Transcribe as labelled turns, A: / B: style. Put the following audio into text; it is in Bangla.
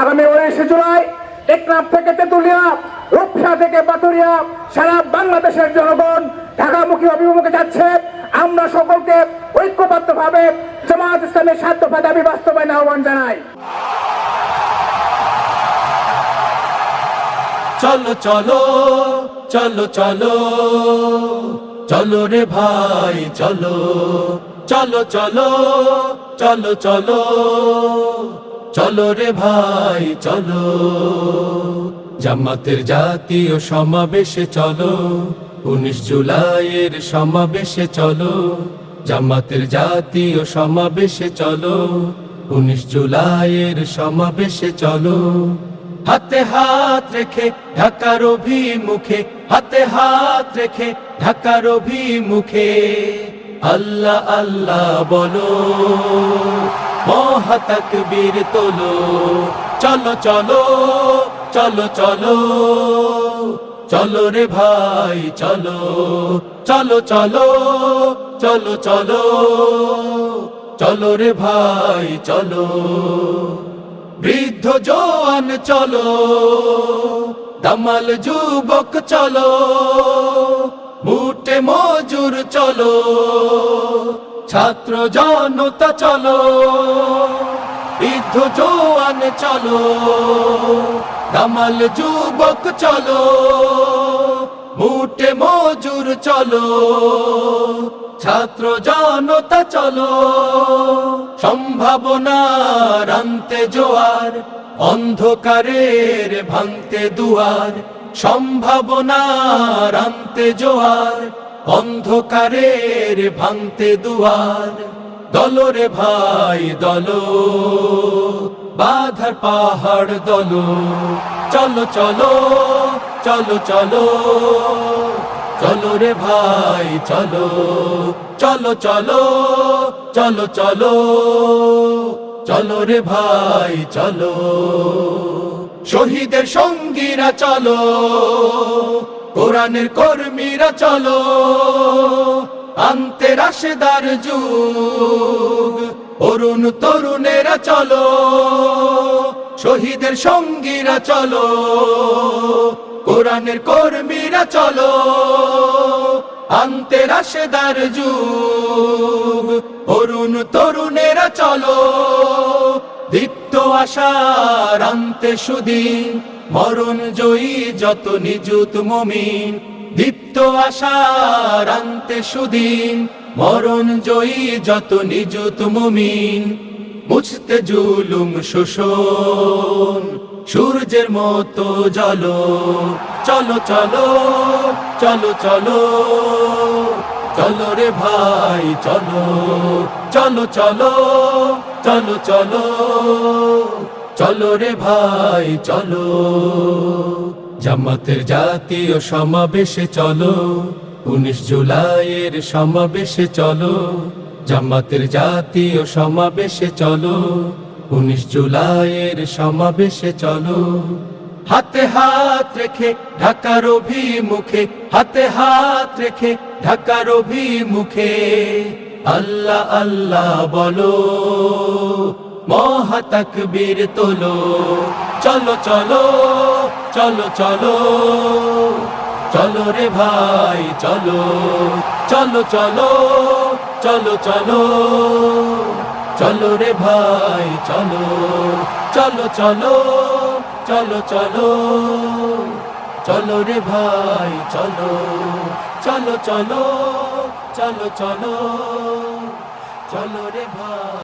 A: আগামী উনিশে জুলাই টেকনাফ থেকে তেতুলিয়া, রূপসা থেকে পাতুরিয়া সারা বাংলাদেশের জনগণ ঢাকামুখী অভিমুখে যাচ্ছে। আমরা সকলকে ঐক্যবদ্ধভাবে জামাত ইসলামের সাত দাবি বাস্তবায়ন আহ্বান জানাই।
B: চলো চলো চলো চলো চলো রে ভাই, চলো চলো চলো চলো চলো। চলো রে ভাই, চলো। জামাতের জাতীয় সমাবেশে চলো। উনিশ জুলাইয়ের সমাবেশে চলো। জামাতের জাতীয় সমাবেশে চলো। উনিশ জুলাইয়ের সমাবেশে চলো। হাতে হাত রেখে ঢাকার অভিমুখে, হাতে হাত রেখে ঢাকার অভিমুখে। আল্লাহ আল্লাহ বলো। মহাতক বীর তোলো। চলো চলো চলো চলো। চলো রে ভাই, চলো। চলো চলো চলো চলো। চলো রে ভাই, চলো। বৃদ্ধ জোয়ান, চলো। দামাল যুবক, চলো। মুটে মজুর, চলো। ছাত্র জনতা, চলো। বৃদ্ধ জোয়ান, চলো। দামাল যুবক, চলো। মুটে মজুর, চলো। ছাত্র জনতা, চলো। সম্ভাবনার আনতে জোয়ার, অন্ধকারের ভাঙতে দুয়ার। সম্ভাবনার আনতে জোয়ার অন্ধকারের ভাঙতে দুয়ার, দলরে ভাই, দল। বাধার পাহাড়, দল। চলো চলো চলো চলো। চলো রে ভাই, চলো। চলো চলো চলো চলো। চলো রে ভাই, চলো। শহীদের সঙ্গীরা, চলো। কোরআনের কর্মীরা চলো, আনতে রাশেদার যুগ। অরুণ তরুণেরা চলো, শহীদের সঙ্গীরা চলো, কোরআনের কর্মীরা চলো, আনতে রাশেদার যুগ। অরুণ তরুণেরা চলো, দীপ্ত আশার আনতে সুদিন মরণ জয়ী যত নিযুত মমিন, দীপ্ত আশার আনতে সুদিন। মরণ জয়ী যত নিযুত মুমিন, মুছতে জুলুম শোষণ, সূর্যের মতো জলো। চলো চলো চলো চলো চলো রে ভাই, চলো চলো চলো চলো চলো। চলো রে ভাই, চলো। জামাতের জাতীয় সমাবেশে চলো। উনিশ জুলাইয়ের সমাবেশে চলো। জামাতের জাতীয় সমাবেশে চলো। উনিশ জুলাইয়ের সমাবেশে চলো। হাতে হাত রেখে ঢাকার অভিমুখে, হাতে হাত রেখে ঢাকার অভিমুখে। আল্লাহ আল্লাহ বলো। মহাতক বীর তোলো। চলো চলো চলো চলো। চলো রে ভাই, চলো। চলো চলো চলো চলো। চলো রে ভাই, চলো। চলো চলো চলো চলো। চলো রে ভাই, চলো। চলো চলো চলো চলো। চলো রে ভাই।